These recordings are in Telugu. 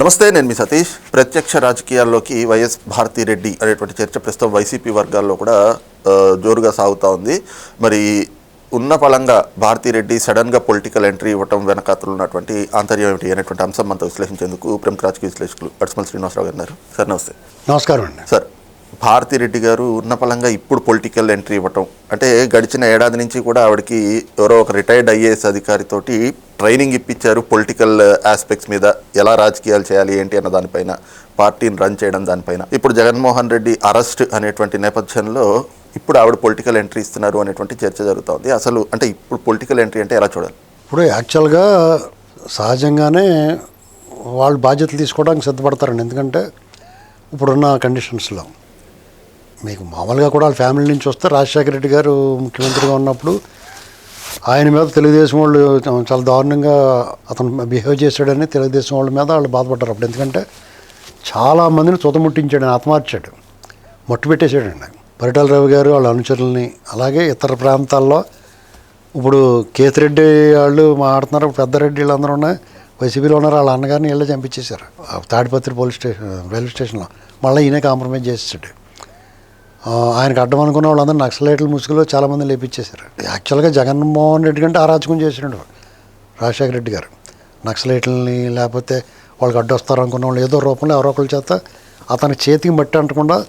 నమస్తే నేను మీ సతీష్. ప్రత్యక్ష రాజకీయాల్లోకి వైఎస్ భారతిరెడ్డి అనేటువంటి చర్చ ప్రస్తుతం వైసీపీ వర్గాల్లో కూడా జోరుగా సాగుతూ ఉంది. మరి ఉన్న పలంగా భారతిరెడ్డి సడన్గా పొలిటికల్ ఎంట్రీ ఇవ్వటం వెనకాతలు ఉన్నటువంటి ఆంతర్యం ఏమిటి అనేటువంటి అంశం మనతో విశ్లేషించేందుకు ప్రముఖ రాజకీయ విశ్లేషకులు అడ్స్మల్ శ్రీనివాసరావు గారు సార్ నమస్తే. నమస్కారం అండి. సార్ భారతిరెడ్డి గారు ఉన్నపలంగా ఇప్పుడు పొలిటికల్ ఎంట్రీ ఇవ్వటం. అంటే గడిచిన ఏడాది నుంచి కూడా ఆవిడకి ఎవరో ఒక రిటైర్డ్ ఐఏఎస్ అధికారితోటి ట్రైనింగ్ ఇప్పించారు పొలిటికల్ ఆస్పెక్ట్స్ మీద. ఎలా రాజకీయాలు చేయాలి ఏంటి అన్న దానిపైన పార్టీని రన్ చేయడం దానిపైన. ఇప్పుడు జగన్మోహన్ రెడ్డి అరెస్ట్ అనేటువంటి నేపథ్యంలో ఇప్పుడు ఆవిడ పొలిటికల్ ఎంట్రీ ఇస్తున్నారు అనేటువంటి చర్చ జరుగుతుంది అసలు అంటే ఇప్పుడు పొలిటికల్ ఎంట్రీ అంటే ఎలా చూడాలి? ఇప్పుడు యాక్చువల్గా సహజంగానే వాళ్ళు బాధ్యతలు తీసుకోవడానికి సిద్ధపడతారండి. ఎందుకంటే ఇప్పుడున్న కండిషన్స్లో మీకు మామూలుగా కూడా వాళ్ళ ఫ్యామిలీ నుంచి వస్తే రాజశేఖర రెడ్డి గారు ముఖ్యమంత్రిగా ఉన్నప్పుడు ఆయన మీద తెలుగుదేశం వాళ్ళు చాలా దారుణంగా అతను బిహేవ్ చేశాడని తెలుగుదేశం వాళ్ళ మీద వాళ్ళు బాధపడ్డారు అప్పుడు. ఎందుకంటే చాలా మందిని చుతముట్టించాడు ఆయన ఆత్మహత్యాడు మట్టు పెట్టేశాడండి పరిటాల రవి గారు వాళ్ళ అనుచరులని అలాగే ఇతర ప్రాంతాల్లో ఇప్పుడు కేతిరెడ్డి వాళ్ళు మాట్లాడుతున్నారు పెద్దరెడ్డి వీళ్ళందరూ ఉన్నాయి వైసీపీలో ఉన్నారు వాళ్ళ అన్నగారిని వీళ్ళే చంపించేశారు. తాడిపత్రి పోలీస్ స్టేషన్ రైల్వే స్టేషన్లో. మళ్ళీ ఈయనే కాంప్రమైజ్ చేసేసాడు. ఆయనకు అడ్డం అనుకున్న వాళ్ళందరూ నక్సలైట్ల ముసుగులో చాలామంది లేపించేశారు యాక్చువల్గా జగన్మోహన్ రెడ్డి కంటే అరాచకం చేసినాడు రాజశేఖర రెడ్డి గారు. నక్సలైట్లని లేకపోతే వాళ్ళకి అడ్డొస్తారు అనుకున్న వాళ్ళు ఏదో రూపంలో ఎవరో ఒకరి చేత అతని చేతికి మట్టి అంటకుండా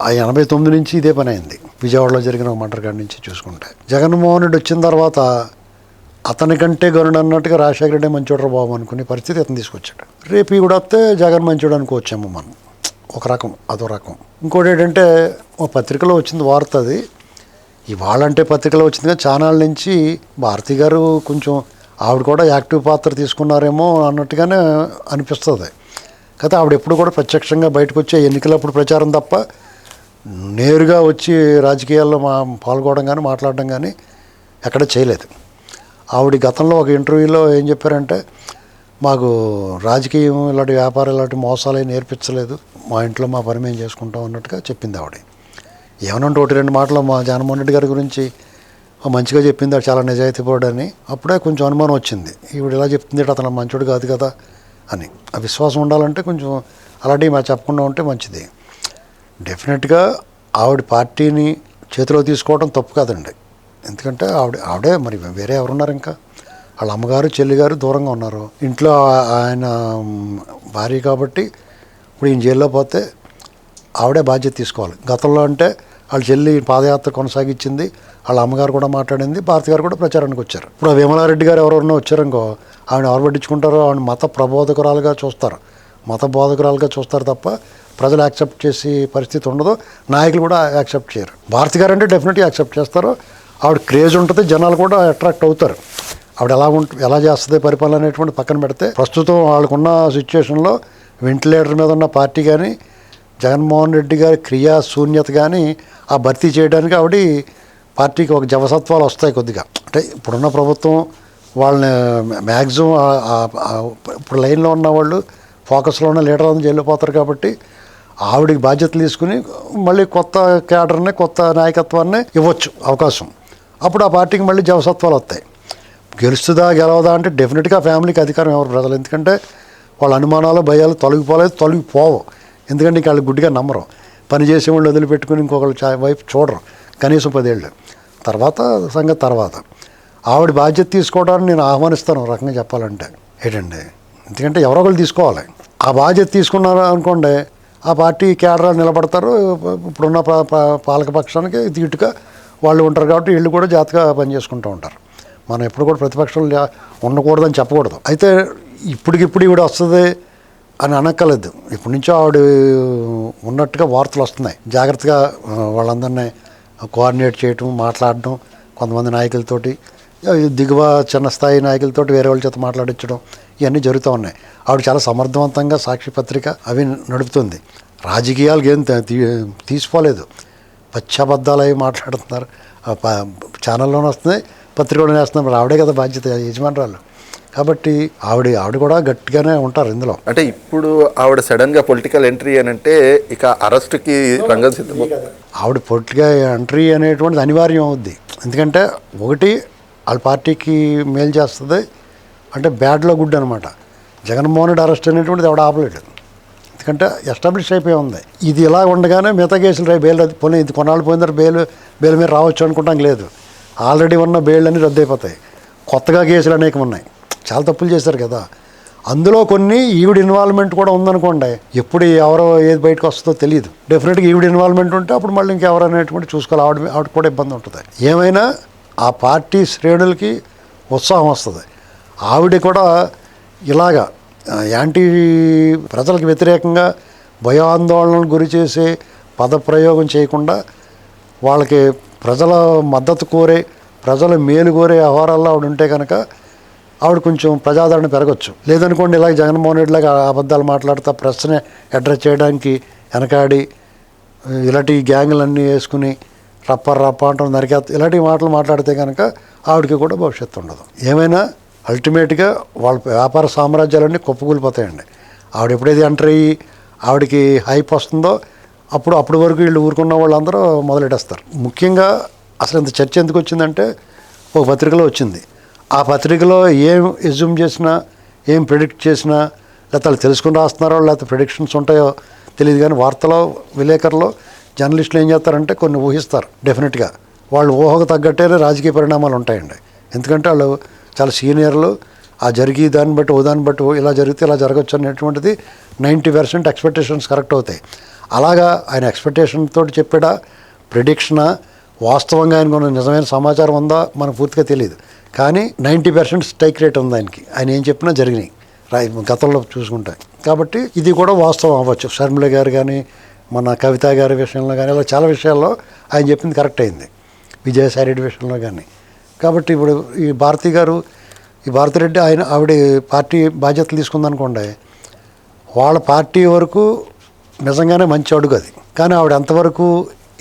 ఆ ఎనభై తొమ్మిది నుంచి ఇదే పని అయింది. విజయవాడలో జరిగిన ఒక మంటర్ కాడి నుంచి చూసుకుంటే. జగన్మోహన్ రెడ్డి వచ్చిన తర్వాత అతనికంటే గరుడు అన్నట్టుగా రాజశేఖర రెడ్డి మంచోడరు బాబు అనుకునే పరిస్థితి అతను తీసుకొచ్చాడు. రేపు కూడా వస్తే జగన్ మంచోడు అనుకోవచ్చేమో మనం. ఒక రకం అదో రకం. ఇంకోటి ఏంటంటే ఒక పత్రికలో వచ్చింది వార్త అది. ఇవాళంటే పత్రికలో వచ్చింది కదా ఛానల్ నుంచి భారతి గారు కొంచెం ఆవిడ కూడా యాక్టివ్ పాత్ర తీసుకున్నారేమో అన్నట్టుగానే అనిపిస్తుంది. కదా ఆవిడ ఎప్పుడు కూడా ప్రత్యక్షంగా బయటకు వచ్చే ఎన్నికలప్పుడు ప్రచారం తప్ప నేరుగా వచ్చి రాజకీయాల్లో మా పాల్గొనడం కానీ మాట్లాడడం కానీ ఎక్కడ చేయలేదు. ఆవిడ గతంలో ఒక ఇంటర్వ్యూలో ఏం చెప్పారంటే మాకు రాజకీయం ఇలాంటి వ్యాపారం ఇలాంటి మోసాలు నేర్పించలేదు. మా ఇంట్లో మా పని మేము చేసుకుంటాం అన్నట్టుగా చెప్పింది ఆవిడ. ఏమనంటే ఒకటి రెండు మాటలు మా జగన్మోహన్ రెడ్డి గారి గురించి మంచిగా చెప్పింది అది చాలా నిజాయితీపరుడు అని అప్పుడే కొంచెం అనుమానం వచ్చింది. ఈవిడ ఇలా చెప్తుంది అతను మంచోడు కాదు కదా అని. ఆ విశ్వాసం ఉండాలంటే కొంచెం అలాంటివి మా చెప్పకుండా ఉంటే మంచిది. డెఫినెట్గా ఆవిడ పార్టీని చేతిలో తీసుకోవడం తప్పు కాదండి. ఎందుకంటే ఆవిడ ఆవిడే మరి వేరే ఎవరున్నారు ఇంకా? వాళ్ళ అమ్మగారు చెల్లిగారు దూరంగా ఉన్నారు. ఇంట్లో ఆయన భార్య కాబట్టి ఇప్పుడు ఈయన జైల్లో పోతే ఆవిడే బాధ్యత తీసుకోవాలి. గతంలో అంటే వాళ్ళ చెల్లి పాదయాత్ర కొనసాగించింది వాళ్ళ అమ్మగారు కూడా మాట్లాడింది భారతి గారు కూడా ప్రచారానికి వచ్చారు. ఇప్పుడు విమలారెడ్డి గారు ఎవరెవరినో వచ్చారనుకో ఆవిడ ఎవరు పట్టించుకుంటారో ఆవిడ మత ప్రబోధకురాలుగా చూస్తారు. మత బోధకురాలుగా చూస్తారు తప్ప ప్రజలు యాక్సెప్ట్ చేసే పరిస్థితి ఉండదు. నాయకులు కూడా యాక్సెప్ట్ చేయరు. భారతి గారు అంటే డెఫినెట్గా యాక్సెప్ట్ చేస్తారు. ఆవిడ క్రేజ్ ఉంటుంది జనాలు కూడా అట్రాక్ట్ అవుతారు. ఆవిడ ఎలా ఉంటు ఎలా చేస్తుంది పరిపాలన అనేటువంటి పక్కన పెడితే ప్రస్తుతం వాళ్ళకున్న సిచ్యువేషన్లో వెంటిలేటర్ మీద ఉన్న పార్టీ కానీ జగన్మోహన్ రెడ్డి గారి క్రియా శూన్యత కానీ ఆ భర్తీ చేయడానికి ఆవిడ పార్టీకి ఒక జవసత్వాలు వస్తాయి కొద్దిగా. అంటే ఇప్పుడున్న ప్రభుత్వం వాళ్ళని మ్యాక్సిమం ఇప్పుడు లైన్లో ఉన్న వాళ్ళు ఫోకస్లో ఉన్న లీడర్ అందరూ వెళ్ళిపోతారు కాబట్టి ఆవిడికి బాధ్యతలు తీసుకుని మళ్ళీ కొత్త క్యాడర్ని కొత్త నాయకత్వాన్ని ఇవ్వచ్చు అవకాశం. అప్పుడు ఆ పార్టీకి మళ్ళీ జవసత్వాలు వస్తాయి. గెలుస్తుందా గెలవదా అంటే డెఫినెట్గా ఫ్యామిలీకి అధికారం ఎవరు ప్రజలు ఎందుకంటే వాళ్ళ అనుమానాలు భయాలు తొలగిపోలేదు తొలగిపోవు. ఎందుకంటే వాళ్ళు గుడ్డిగా నమ్మరు. పని చేసే వాళ్ళు వదిలిపెట్టుకుని ఇంకొకళ్ళు చా- వైపు చూడరు. కనీసం పదేళ్ళు. తర్వాత సంగతి తర్వాత. ఆవిడ బాధ్యత తీసుకోవడానికి నేను ఆహ్వానిస్తాను రకంగా చెప్పాలంటే. ఏంటండి? ఎందుకంటే ఎవరో ఒకళ్ళు తీసుకోవాలి. ఆ బాధ్యత తీసుకున్నారు అనుకోండి ఆ పార్టీ కేడరాలు నిలబడతారు. ఇప్పుడున్న పా- పా- పాలకపక్షానికి తీటుగా వాళ్ళు ఉంటారు కాబట్టి వీళ్ళు కూడా జాగ్రత్తగా పనిచేసుకుంటూ ఉంటారు. మనం ఎప్పుడు కూడా ప్రతిపక్షంలో ఉండకూడదని చెప్పకూడదు. అయితే ఇప్పటికిప్పుడు ఈవిడ వస్తుంది అని అనక్కలేదు ఇప్పటి నుంచో ఆవిడ ఉన్నట్టుగా వార్తలు వస్తున్నాయి. జాగ్రత్తగా వాళ్ళందరినీ కోఆర్డినేట్ చేయటం మాట్లాడడం కొంతమంది నాయకులతోటి దిగువ చిన్న స్థాయి నాయకులతోటి వేరే వాళ్ళ చేత మాట్లాడించడం ఇవన్నీ జరుగుతూ ఉన్నాయి. ఆవిడ చాలా సమర్థవంతంగా సాక్షి పత్రిక అవి నడుపుతుంది. రాజకీయాలకు ఏం తీసుకోలేదు. పచ్చబద్దాలు అవి మాట్లాడుతున్నారు ఛానల్లోనే వస్తున్నాయి పత్రికలోనే వేస్తున్నారు ఆవిడే కదా బాధ్యత యజమానురాలు. కాబట్టి ఆవిడ ఆవిడ కూడా గట్టిగానే ఉంటారు ఇందులో. అంటే ఇప్పుడు ఆవిడ సడన్గా పొలిటికల్ ఎంట్రీ అని అంటే ఇక అరెస్ట్కి రంగం సిద్ధం ఆవిడ పొలిటికల్ ఎంట్రీ అనేటువంటిది అనివార్యం అవుద్ది. ఎందుకంటే ఒకటి వాళ్ళ పార్టీకి మేలు చేస్తుంది అంటే బ్యాడ్లో గుడ్ అనమాట జగన్మోహన్ రెడ్డి అరెస్ట్ అనేటువంటిది ఎవడ ఆపలేడు. ఎందుకంటే ఎస్టాబ్లిష్ అయిపోయి ఉంది. ఇది ఇలా ఉండగానే మిగతా కేసులు రేపు బెయిల్ రద్దు పోనీ ఇది కొన్నాళ్ళు పోయిన తర్వాత బెయిల్ బెయిల్ మీద రావచ్చు అనుకుంటాం లేదు. ఆల్రెడీ ఉన్న బెయిల్ అన్ని రద్దు అయిపోతాయి. కొత్తగా కేసులు అనేకం ఉన్నాయి. చాలా తప్పులు చేశారు కదా. అందులో కొన్ని ఈవిడ ఇన్వాల్వ్మెంట్ కూడా ఉందనుకోండి ఎప్పుడు ఎవరో ఏది బయటకు వస్తుందో తెలియదు డెఫినెట్గా ఈవిడ ఇన్వాల్వ్మెంట్ ఉంటే అప్పుడు మళ్ళీ ఇంకెవరు అనేటువంటి చూసుకోవాలి. ఆవిడ ఆవిడ కూడా ఇబ్బంది ఉంటుంది. ఏమైనా ఆ పార్టీ శ్రేణులకి ఉత్సాహం వస్తుంది. ఆవిడ కూడా ఇలాగా యాంటీ ప్రజలకు వ్యతిరేకంగా భయాందోళనకు గురి చేసే పదప్రయోగం చేయకుండా వాళ్ళకి ప్రజల మద్దతు కోరే ప్రజల మేలు కోరే వ్యవహారాల్లో ఆవిడ ఉంటే కనుక ఆవిడ కొంచెం ప్రజాదరణ పెరగచ్చు. లేదనుకోండి ఇలా జగన్మోహన్ రెడ్డి లాగా అబద్ధాలు మాట్లాడుతూ ప్రశ్న అడ్రస్ చేయడానికి వెనకాడి ఇలాంటి గ్యాంగులన్నీ వేసుకుని రప్ప రప్ప అంటాం నరికే ఇలాంటి మాటలు మాట్లాడితే కనుక ఆవిడకి కూడా భవిష్యత్తు ఉండదు. ఏమైనా అల్టిమేట్గా వాళ్ళ వ్యాపార సామ్రాజ్యాలన్నీ కుప్పకూలిపోతాయండి. ఆవిడ ఎప్పుడైతే ఎంటర్ అయ్యి ఆవిడకి హైప్ వస్తుందో అప్పుడు అప్పటి వరకు వీళ్ళు ఊరుకున్న వాళ్ళందరూ మొదలెట్టేస్తారు. ముఖ్యంగా అసలు ఇంత చర్చ ఎందుకు వచ్చిందంటే ఒక పత్రికలో వచ్చింది. ఆ పత్రికలో ఏం ఎజ్యూమ్ చేసినా ఏం ప్రిడిక్ట్ చేసినా లేకపోతే వాళ్ళు తెలుసుకుని రాస్తున్నారో లేకపోతే ప్రిడిక్షన్స్ ఉంటాయో తెలియదు కానీ వార్తలో విలేకరులో జర్నలిస్టులు ఏం చేస్తారంటే కొన్ని ఊహిస్తారు డెఫినెట్గా. వాళ్ళు ఊహకు తగ్గట్టే రాజకీయ పరిణామాలు ఉంటాయండి. ఎందుకంటే వాళ్ళు చాలా సీనియర్లు ఆ జరిగి దాన్ని బట్టి ఓ దాన్ని బట్టి ఇలా జరిగితే ఇలా జరగచ్చు అనేటువంటిది నైంటీ పర్సెంట్ ఎక్స్పెక్టేషన్స్ కరెక్ట్ అవుతాయి. అలాగా ఆయన ఎక్స్పెక్టేషన్ తోటి చెప్పాడా ప్రిడిక్షనా వాస్తవంగా ఆయనకు నిజమైన సమాచారం ఉందా మనకు పూర్తిగా తెలియదు కానీ నైంటీ పర్సెంట్ స్ట్రైక్ రేట్ ఉంది ఆయనకి. ఆయన ఏం చెప్పినా జరిగినాయి. గతంలో చూసుకుంటే. కాబట్టి ఇది కూడా వాస్తవం అవ్వచ్చు. శర్మిల గారు కానీ మన కవిత గారి విషయంలో కానీ ఇలా చాలా విషయాల్లో ఆయన చెప్పింది కరెక్ట్ అయింది. విజయసాయి రెడ్డి విషయంలో కానీ కాబట్టి ఇప్పుడు ఈ భారతి గారు ఈ భారతిరెడ్డి ఆయన ఆవిడ పార్టీ బాధ్యతలు తీసుకుందనుకోండి వాళ్ళ పార్టీ వరకు నిజంగానే మంచి అడుగు అది. కానీ ఆవిడ ఎంతవరకు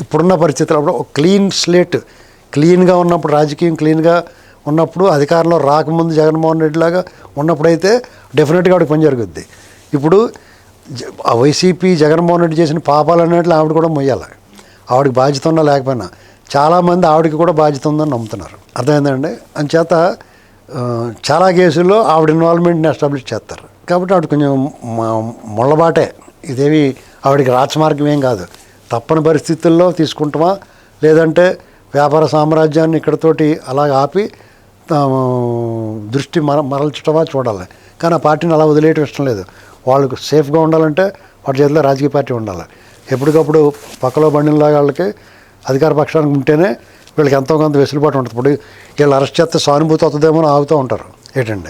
ఇప్పుడున్న పరిస్థితులు అప్పుడు ఒక క్లీన్ స్లేట్ క్లీన్గా ఉన్నప్పుడు రాజకీయం క్లీన్గా ఉన్నప్పుడు అధికారంలో రాకముందు జగన్మోహన్ రెడ్డి లాగా ఉన్నప్పుడైతే డెఫినెట్గా ఆవిడకి పని జరుగుద్ది. ఇప్పుడు వైసీపీ జగన్మోహన్ రెడ్డి చేసిన పాపాలు అన్నట్లు ఆవిడ కూడా మొయ్యాలి. ఆవిడకి బాధ్యత ఉన్నా లేకపోయినా చాలామంది ఆవిడకి కూడా బాధ్యత ఉందని నమ్ముతున్నారు. అర్థమైందండి? అంచేత చాలా కేసుల్లో ఆవిడ ఇన్వాల్వ్మెంట్ని ఎస్టాబ్లిష్ చేస్తారు. కాబట్టి ఆవిడ కొంచెం ముళ్ళబాటే. ఇదేవి ఆవిడకి రాచమార్గం ఏం కాదు. తప్పని పరిస్థితుల్లో తీసుకుంటామా? లేదంటే వ్యాపార సామ్రాజ్యాన్ని ఇక్కడతోటి అలాగ ఆపి దృష్టి మర మరల్చటమా చూడాలి. కానీ ఆ పార్టీని అలా వదిలేయటం ఇష్టం లేదు. వాళ్ళకు సేఫ్గా ఉండాలంటే వాటి చేతిలో రాజకీయ పార్టీ ఉండాలి. ఎప్పటికప్పుడు పక్కలో బండిలాగా వాళ్ళకి అధికార పక్షానికి ఉంటేనే వీళ్ళకి ఎంతో కొంత వెసులుబాటు ఉంటుంది. ఇప్పుడు వీళ్ళు అరెస్ట్ చేస్తే సానుభూతి వస్తుందేమో ఆగుతూ ఉంటారు. ఏంటండి?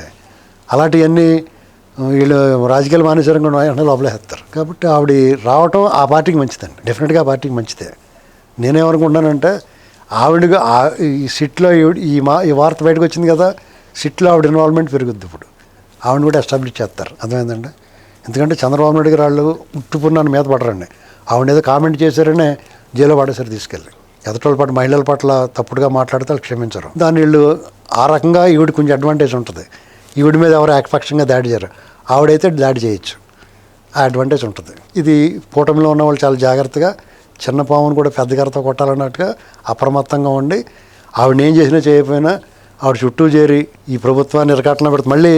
అలాంటివన్నీ వీళ్ళు రాజకీయాలు మానేసరంగా వెంటనే లోపలేస్తారు కాబట్టి ఆవిడ రావటం ఆ పార్టీకి మంచిదండి. డెఫినెట్గా ఆ పార్టీకి మంచిదే. నేనేమనుకుంటున్నానంటే ఆవిడగా ఈ సిట్లో ఈ మా ఈ వార్త బయటకు వచ్చింది కదా సిట్లో ఆవిడ ఇన్వాల్వ్మెంట్ పెరుగుద్ది ఇప్పుడు. ఆవిడ కూడా ఎస్టాబ్లిష్ చేస్తారు. అర్థమైందండి? ఎందుకంటే చంద్రబాబు నాయుడు గారు వాళ్ళు ఉట్టుపున్నాను మీద పడరండి. ఆవిడ ఏదో కామెంట్ చేశారనే జైల్లో పడేసారు తీసుకెళ్ళి. ఎదటోళ్ళ పాటు మహిళల పట్ల తప్పుడుగా మాట్లాడితే వాళ్ళు క్షమించరు. దాని వీళ్ళు ఆ రకంగా ఈవిడ కొంచెం అడ్వాంటేజ్ ఉంటుంది. ఈవిడ మీద ఎవరు ఏకపక్షంగా దాడి చేయరు. ఆవిడైతే దాడి చేయొచ్చు. ఆ అడ్వాంటేజ్ ఉంటుంది. ఇది కూటమిలో ఉన్న వాళ్ళు చాలా జాగ్రత్తగా చిన్న పామును కూడా పెద్ద గరతో కొట్టాలన్నట్టుగా అప్రమత్తంగా ఉండి ఆవిడ ఏం చేసినా చేయకపోయినా ఆవిడ చుట్టూ చేరి ఈ ప్రభుత్వాన్ని ఇరకాటన పెడితే మళ్ళీ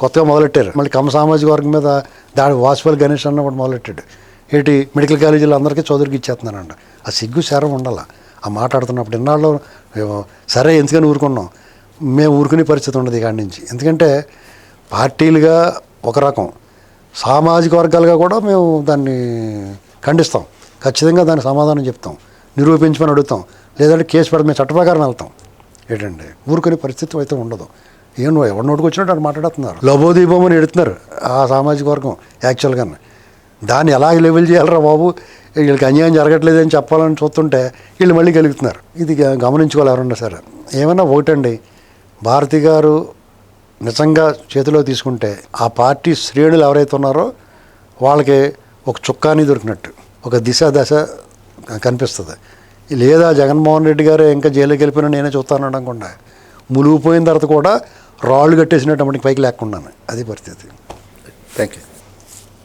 కొత్తగా మొదలెట్టారు. మళ్ళీ కమ్మ సామాజిక వర్గం మీద దాడి వాసుపల్లి గణేష్ అన్న కూడా మొదలెట్టాడు. ఏంటి? మెడికల్ కాలేజీలో అందరికీ చౌదరికి ఇచ్చేస్తున్నానండి ఆ సిగ్గు శరం ఉండాల. ఆ మాట్లాడుతున్నప్పుడు ఇన్నాళ్ళు సరే ఎందుకని ఊరుకున్నాం? మేము ఊరుకునే పరిస్థితి ఉండదు ఇక్కడి నుంచి ఎందుకంటే పార్టీలుగా ఒక రకం. సామాజిక వర్గాలుగా కూడా మేము దాన్ని ఖండిస్తాం. ఖచ్చితంగా దానికి సమాధానం చెప్తాం. నిరూపించమని అడుగుతాం. లేదంటే కేసు పెడతాం మేము చట్ట ప్రకారం వెళ్తాం. ఏంటండి ఊరుకునే పరిస్థితి అయితే ఉండదు. ఏం ఎవరి నోటికి వచ్చినట్టు అటు మాట్లాడుతున్నారు? లోబోదీపం అని ఎడుతున్నారు ఆ సామాజిక వర్గం యాక్చువల్గా. దాన్ని ఎలాగ లెవెల్ చేయాలరా బాబు? వీళ్ళకి అన్యాయం జరగట్లేదని చెప్పాలని చూస్తుంటే వీళ్ళు మళ్ళీ గెలుగుతున్నారు. ఇది గమనించుకోవాలి ఎవరన్నా సరే. ఏమన్నా ఒకటండి భారతి గారు నిజంగా చేతిలో తీసుకుంటే ఆ పార్టీ శ్రేణులు ఎవరైతే ఉన్నారో వాళ్ళకి ఒక చుక్కాని దొరికినట్టు. ఒక దిశ దశ కనిపిస్తుంది. లేదా జగన్మోహన్ రెడ్డి గారు ఇంకా జైలుకి వెళ్ళిపోయినా నేనే చూస్తాను అనుకుండా మునిగిపోయిన తర్వాత కూడా రాళ్ళు కట్టేసినట్టు పైకి లేకుండా అది పరిస్థితి. Thank you